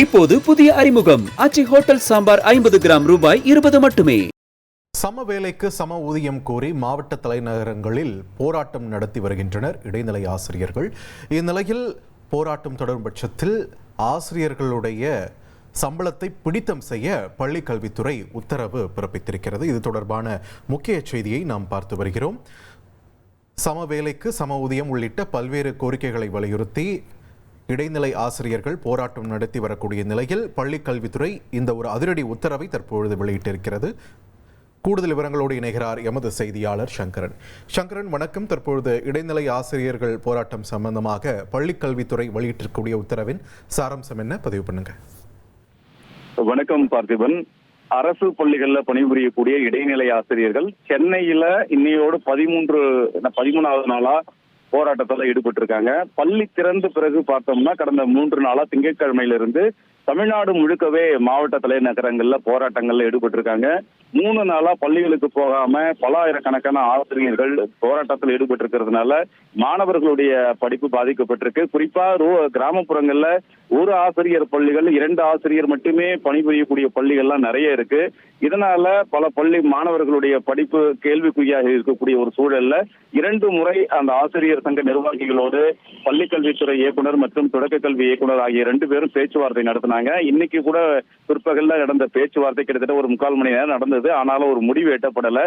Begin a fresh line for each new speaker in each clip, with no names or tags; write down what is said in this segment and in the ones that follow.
இப்போது புதிய அறிமுகம். அச்சி ஹோட்டல் சாம்பார் ஐம்பது கிராம் ரூபாய் இருபது மட்டுமே.
சம வேலைக்கு சம ஊதியம் கோரி மாவட்ட தலைநகரங்களில் போராட்டம் நடத்தி வருகின்றனர் இடைநிலை ஆசிரியர்கள். இந்நிலையில் போராட்டம் தொடரும் பட்சத்தில் ஆசிரியர்களுடைய சம்பளத்தை பிடித்தம் செய்ய பள்ளி கல்வித்துறை உத்தரவு பிறப்பித்திருக்கிறது. இது தொடர்பான முக்கிய செய்தியை நாம் பார்த்து வருகிறோம். சம வேலைக்கு சம ஊதியம் உள்ளிட்ட பல்வேறு கோரிக்கைகளை வலியுறுத்தி இடைநிலை ஆசிரியர்கள் போராட்டம் நடத்தி வரக்கூடிய நிலையில் பள்ளிக்கல்வித்துறை இந்த ஒரு அதிரடி உத்தரவை தற்பொழுது வெளியிட்டிருக்கிறது. கூடுதல் விவரங்களோடு இணைகிறார் எமது செய்தியாளர் சங்கரன். சங்கரன் வணக்கம். தற்பொழுது இடைநிலை ஆசிரியர்கள் போராட்டம் சம்பந்தமாக பள்ளிக்கல்வித்துறை வெளியிட்டிருக்கக்கூடிய உத்தரவின் சாராம்சம் என்ன? பதிவு பண்ணுங்க.
வணக்கம் பார்த்திபன். அரசு பள்ளிகள்ல பணிபுரியக்கூடிய இடைநிலை ஆசிரியர்கள் சென்னையில இன்னையோடு பதிமூன்று பதிமூணாவது நாளா போராட்டத்தில் ஈடுபட்டு இருக்காங்க பள்ளி திறந்த பிறகு பார்த்தோம்னா கடந்த மூன்று நாளா திங்கட்கிழமையிலிருந்து தமிழ்நாடு முழுக்கவே மாவட்ட தலைநகரங்கள்ல போராட்டங்கள்ல ஈடுபட்டு இருக்காங்க மூணு நாளா பள்ளிகளுக்கு போகாம பல ஆயிரக்கணக்கான ஆசிரியர்கள் போராட்டத்தில் ஈடுபட்டு இருக்கிறதுனால மாணவர்களுடைய படிப்பு பாதிக்கப்பட்டிருக்கு. குறிப்பா ரூ- கிராமப்புறங்கள்ல ஒரு ஆசிரியர் பள்ளிகள் இரண்டு ஆசிரியர் மட்டுமே பணிபுரியக்கூடிய பள்ளிகள்லாம் நிறைய இருக்கு. இதனால பல பள்ளி மாணவர்களுடைய படிப்பு கேள்விக்குறியாக இருக்கக்கூடிய ஒரு சூழல்ல இரண்டு முறை அந்த ஆசிரியர் சங்க நிர்வாகிகளோடு பள்ளிக்கல்வித்துறை இயக்குனர் மற்றும் தொடக்க கல்வி இயக்குனர் ஆகிய ரெண்டு பேரும் பேச்சுவார்த்தை நடத்தினாங்க. இன்னைக்கு கூட பிற்பகல்ல நடந்த பேச்சுவார்த்தை கிட்டத்தட்ட ஒரு முக்கால் மணி நேரம் நடந்தது. ஆனாலும் ஒரு முடிவு எட்டப்படல.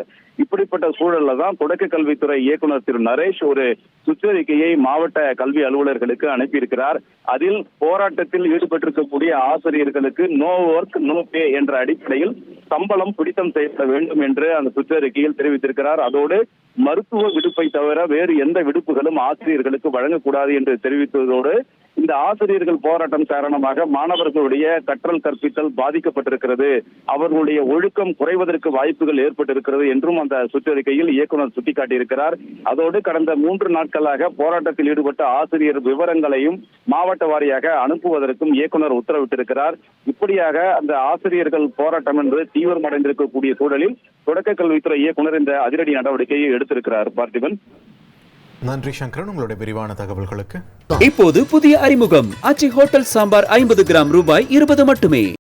இப்படிப்பட்ட சூழல்ல தான் தொடக்க கல்வித்துறை இயக்குனர் திரு நரேஷ் ஒரு சுற்றறிக்கையை மாவட்ட கல்வி அலுவலர்களுக்கு அனுப்பியிருக்கிறார். அதில் போராட்டத்தில் ஈடுபட்டிருக்கக்கூடிய ஆசிரியர்களுக்கு நோ ஒர்க் நோ பே என்ற அடிப்படையில் சம்பளம் பிடித்தம் செய்யப்பட வேண்டும் என்று அந்த சுற்றறிக்கையில் தெரிவித்திருக்கிறார். அதோடு மருத்துவ விடுப்பை தவிர வேறு எந்த விடுப்புகளும் ஆசிரியர்களுக்கு வழங்கக்கூடாது என்று தெரிவித்ததோடு இந்த ஆசிரியர்கள் போராட்டம் காரணமாக மாணவர்களுடைய கற்றல் கற்பித்தல் பாதிக்கப்பட்டிருக்கிறது. அவர்களுடைய ஒழுக்கம் குறைவதற்கு வாய்ப்புகள் ஏற்பட்டிருக்கிறது என்றும் அந்த சுற்றறிக்கையில் இயக்குனர் சுட்டிக்காட்டியிருக்கிறார். அதோடு கடந்த மூன்று நாட்களாக போராட்டத்தில் ஈடுபட்ட ஆசிரியர் விவரங்களையும் மாவட்ட வாரியாக அனுப்புவதற்கும் இயக்குனர் உத்தரவிட்டிருக்கிறார். இப்படியாக அந்த ஆசிரியர்கள் போராட்டம் என்று தீவிரமடைந்திருக்கக்கூடிய சூழலில் தொடக்க கல்வித்துறை இயக்குநர் இந்த அதிரடி நடவடிக்கையை எடுத்திருக்கிறார் பார்த்திபன்.
நன்றி சங்கரன் உங்களுடைய விரிவான தகவல்களுக்கு.
இப்போது புதிய அறிமுகம். அச்சி ஹோட்டல் சாம்பார் ஐம்பது கிராம் ரூபாய் இருபது மட்டுமே.